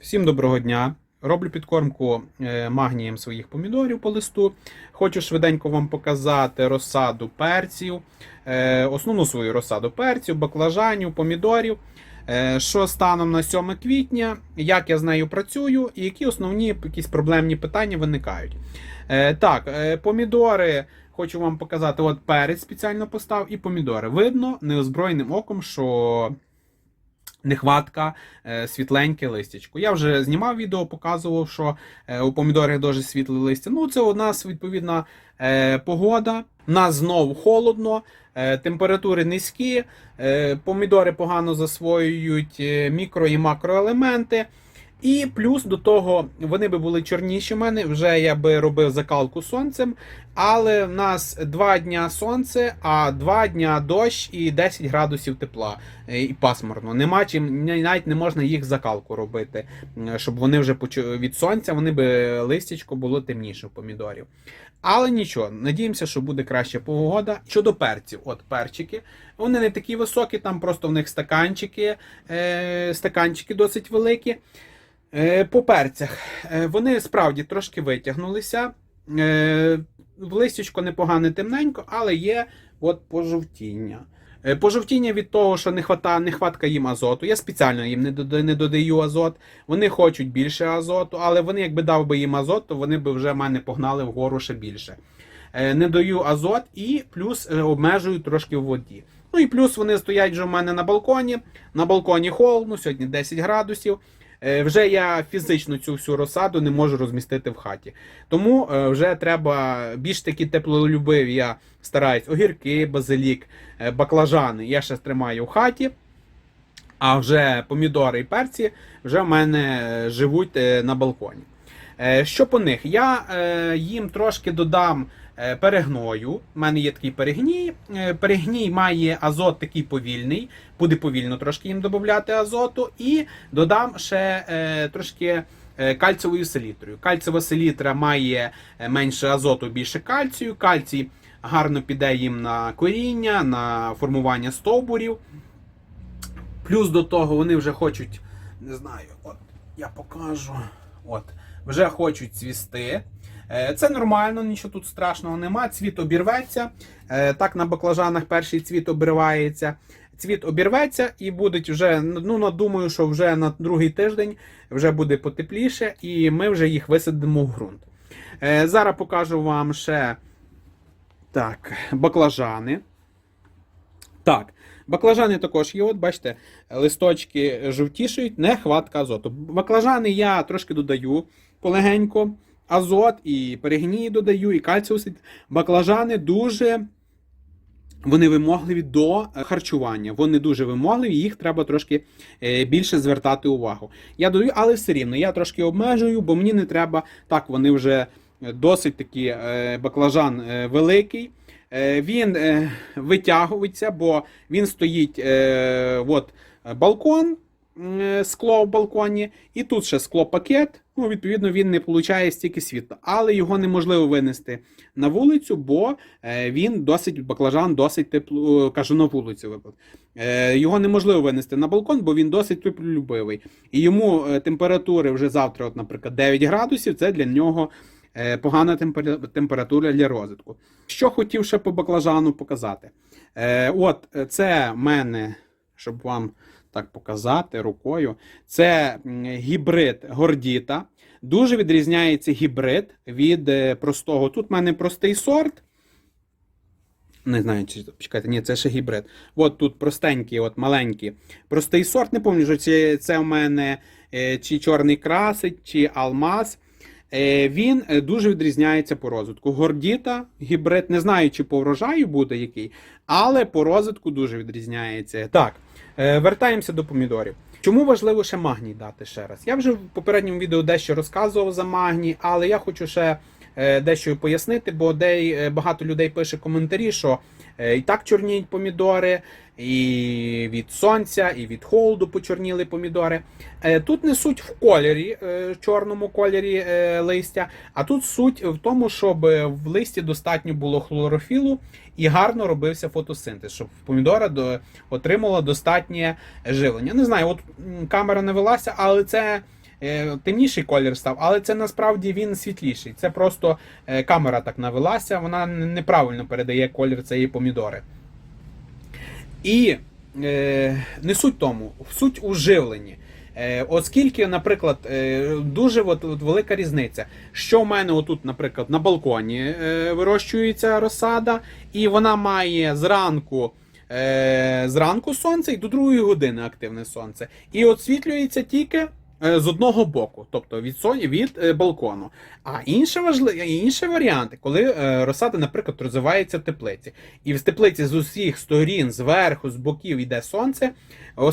Всім доброго дня. Роблю підкормку е, магнієм своїх помідорів по листу. Хочу швиденько вам показати розсаду перців, е, основну свою розсаду перців, баклажанів, помідорів. Е, Що станом на 7 квітня, як я з нею працюю, і які основні якісь проблемні питання виникають. Так, помідори. Хочу вам показати, от перець спеціально постав і помідори. Видно неозброєним оком, що нехватка е, світленьке листячко. Я вже знімав відео, показував, що е, у помідорах дуже світле листя. Ну, це у нас відповідна е, погода. У нас знову холодно, температури низькі, помідори погано засвоюють мікро і макроелементи. І плюс до того вони би були чорніші в мене. Вже я би робив закалку сонцем. Але в нас два дня сонце, а два дня дощ і 10 градусів тепла е, і пасмурно. Нема чим навіть не можна їх закалку робити, щоб вони вже від сонця вони би листячко було темніше в помідорів. Але нічого, надіємося, що буде краща погода. Щодо перців, от перчики, вони не такі високі, там просто в них стаканчики, е, стаканчики досить великі. Е, по перцях. Е, вони справді трошки витягнулися. Е, листячко непогане темненько, але є от пожовтіння. Пожовтіння від того, що не хвата, нехватка їм азоту. Я спеціально їм не дода- не додаю азот. Вони хочуть більше азоту, але вони, якби дав би їм азот, то вони б вже мене погнали вгору ще більше. Не даю азот і плюс обмежую трошки в воді. Ну і плюс вони стоять вже в мене на балконі. На балконі холодно, сьогодні 10 градусів. Е, Вже я фізично цю всю розсаду не можу розмістити в хаті. Тому е, вже треба більш такі теплолюбиві. Я стараюсь огірки, базилік, е, баклажани. Я ще тримаю в хаті. А вже помідори і перці вже в мене живуть на балконі. Що по них? Я їм трошки додам перегною. У мене є такий перегній. Е, Перегній має азот такий повільний, буде повільно трошки їм додати азоту. І додам ще е, трошки е, кальцевою селітрою. Кальцева селітра має е, менше азоту, більше кальцію. Кальцій гарно піде їм на коріння, на формування стовбурів. Плюс до того вони вже хочуть, не знаю, от я покажу. От, вже хочуть цвісти. Е, Це нормально, нічого тут страшного нема. Цвіт обірветься. Е, Так на баклажанах перший цвіт обривається. Цвіт обірветься і будуть вже, ну думаю, що вже на другий тиждень вже буде потепліше, і ми вже їх висадимо в ґрунт. Е, Зараз покажу вам ще так, баклажани. Так, баклажани також є. От бачите, листочки жовтішають, нехватка азоту. Баклажани я трошки додаю полегенько. Азот і перегній додаю, і кальціус. Баклажани дуже. Вони вимогливі до харчування. Вони дуже вимогливі, їх треба трошки е, більше звертати увагу. Я додаю, але все рівно я трошки обмежую, бо мені не треба. Так, вони вже е, досить такі е, баклажан великий. Е, Він е, витягується, бо він стоїть е, от, балкон, скло в балконі, і тут ще склопакет. Ну, відповідно, він не получає стільки світла, але його неможливо винести на вулицю, бо він досить баклажан, досить тепло, кажу на вулицю. випад. Його неможливо винести на балкон, бо він досить теплолюбивий. І йому температури вже завтра, от, наприклад, 9 градусів, це для нього погана температура для розвитку. Що хотів ще по баклажану показати? Е, От е, це в мене, щоб вам так показати рукою, це гібрид гордіта. Дуже відрізняється гібрид від е, простого. Тут в мене простий сорт. Не знаю, чи чекайте, ні, це ще гібрид. От тут простенький, от маленький. Простий сорт. Не пам'ятаю, чи це в мене е, чи чорний красить, чи алмаз. Е, Він е, дуже відрізняється по розвитку. Гордіта, гібрид, не знаю, чи по врожаю буде який, але по розвитку дуже відрізняється. Так, е, вертаємося до помідорів. Чому важливо ще магній дати ще раз? Я вже в попередньому відео дещо розказував за магній, але я хочу ще дещо пояснити, бо багато людей пише коментарі, що і так чорніють помідори, і від сонця, і від холоду почорніли помідори. Е, Тут не суть в кольорі, е, чорному кольорі е, листя, а тут суть в тому, щоб в листі достатньо було хлорофілу і гарно робився фотосинтез, щоб помідора отримала достатнє живлення. Не знаю, от камера не велася, але це е, темніший колір став, але це насправді він світліший. Це просто е, камера так навелася, вона неправильно передає колір цієї помідори. І е, не суть тому, суть у живленні. Е, оскільки, наприклад, е, дуже от, от велика різниця, що в мене отут, наприклад, на балконі е, вирощується розсада, і вона має зранку. Е, зранку сонце і до другої години активне сонце. І освітлюється тільки е, з одного боку, тобто від соні від е, балкону. А інше важливе, інші варіанти, коли е, розсада, наприклад, розвивається в теплиці, і в теплиці з усіх сторін, зверху, з боків йде сонце.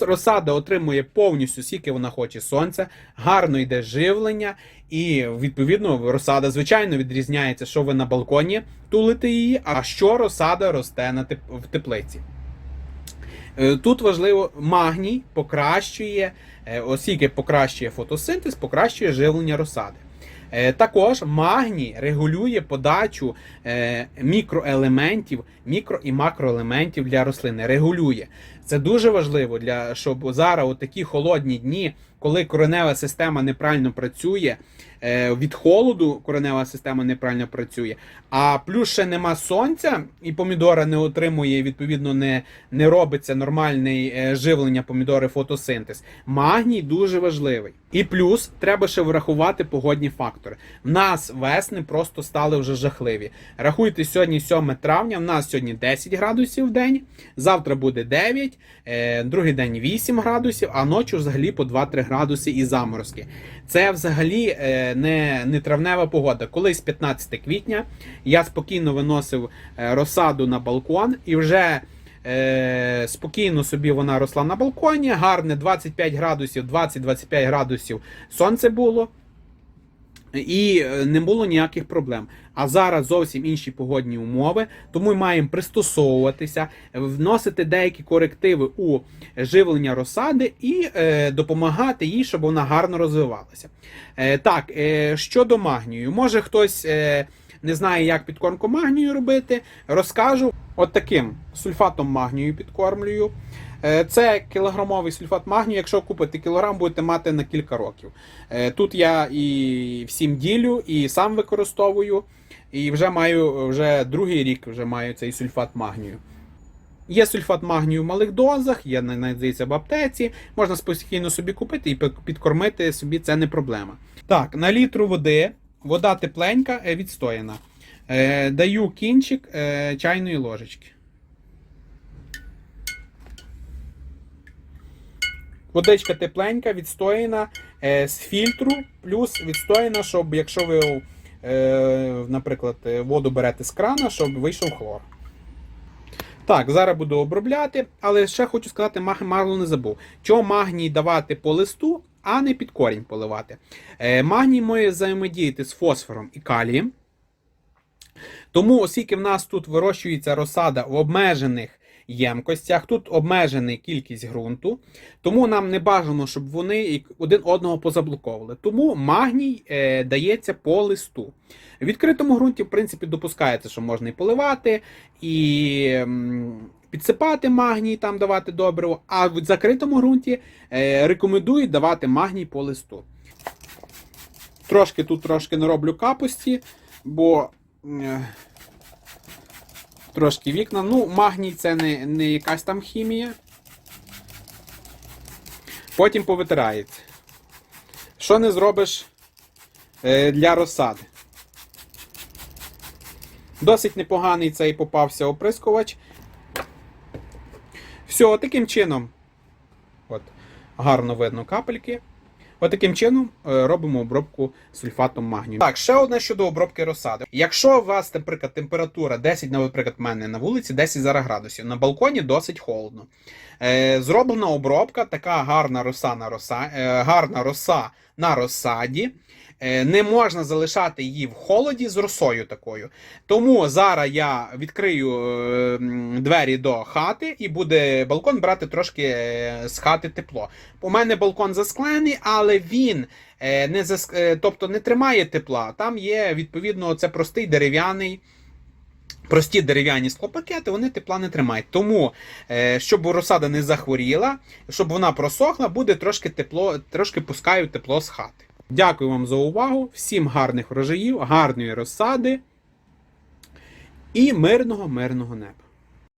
Розсада отримує повністю скільки вона хоче сонця, гарно йде живлення, і відповідно розсада, звичайно, відрізняється, що ви на балконі тулите її, а що розсада росте на в теплиці. Е, Тут важливо, магній покращує, е, оскільки покращує фотосинтез, покращує живлення розсади. Е, Також магній регулює подачу е, мікроелементів, мікро і макроелементів для рослини. Регулює. Це дуже важливо, для, щоб зараз у такі холодні дні, коли коренева система неправильно працює, е, від холоду коренева система неправильно працює, а плюс ще нема сонця, і помідора не отримує, відповідно, не, не робиться нормальне е, живлення помідори фотосинтез. Магній дуже важливий. І плюс треба ще врахувати погодні фактори. В нас весни просто стали вже жахливі. Рахуйте, сьогодні 7 травня, в нас сьогодні 10 градусів в день, завтра буде 9, е, другий день 8 градусів, а ночі взагалі по 2-3 градуси і заморозки. Це взагалі е, не, не травнева погода. Колись 15 квітня я спокійно виносив е, розсаду на балкон і вже. Е, спокійно собі вона росла на балконі, гарне 25 градусів, 20-25 градусів сонце було. І е, не було ніяких проблем. А зараз зовсім інші погодні умови, тому ми маємо пристосовуватися, вносити деякі корективи у живлення розсади і е, допомагати їй, щоб вона гарно розвивалася. Е, так, е, щодо магнію, може хтось е, не знає, як підкормку магнію робити, розкажу. От таким сульфатом магнію підкормлюю. Е, Це кілограмовий сульфат магнію. Якщо купите кілограм, будете мати на кілька років. Е, Тут я і всім ділю, і сам використовую, і вже маю вже другий рік вже маю цей сульфат магнію. Є сульфат магнію в малих дозах, є здається в аптеці. Можна спокійно собі купити і підкормити собі це не проблема. Так, на літру води, вода тепленька, е, відстояна. Е, Даю кінчик е, чайної ложечки. Водичка тепленька, відстояна з фільтру, плюс відстояна, щоб якщо ви, наприклад, воду берете з крана, щоб вийшов хлор. Так, зараз буду обробляти, але ще хочу сказати, маг- не забув. Чого магній давати по листу, а не під корінь поливати. Е, магній має взаємодіяти з фосфором і калієм. Тому, оскільки в нас тут вирощується розсада в обмежених ємкостях, тут обмежена кількість ґрунту, тому нам не бажано, щоб вони один одного позаблоковували. Тому магній е, дається по листу. В відкритому ґрунті, в принципі, допускається, що можна і поливати, і підсипати магній, там давати добриво, а в закритому ґрунті е, рекомендують давати магній по листу. Трошки тут трошки нароблю капусті, бо е, трошки вікна. Ну, магній це не, не якась там хімія. Потім повитирається. Що не зробиш е, для розсади? Досить непоганий цей попався оприскувач. Все, таким чином. От, гарно видно капельки. От таким чином е, робимо обробку сульфатом магнію. Так, ще одне щодо обробки розсади. Якщо у вас, наприклад, температура 10, наприклад, в мене на вулиці 10 зараз градусів, на балконі досить холодно. Е, зроблена обробка, така гарна роса на роса, е, гарна роса на розсаді. Е, Не можна залишати її в холоді з росою такою. Тому зараз я відкрию двері до хати і буде балкон брати трошки з хати тепло. У мене балкон засклений, але він не заск... тобто не тримає тепла. Там є відповідно це простий дерев'яний. Прості дерев'яні склопакети, вони тепла не тримають. Тому, е, щоб розсада не захворіла, щоб вона просохла, буде трошки тепло, трошки пускаю тепло з хати. Дякую вам за увагу. Всім гарних врожаїв, гарної розсади і мирного, мирного неба.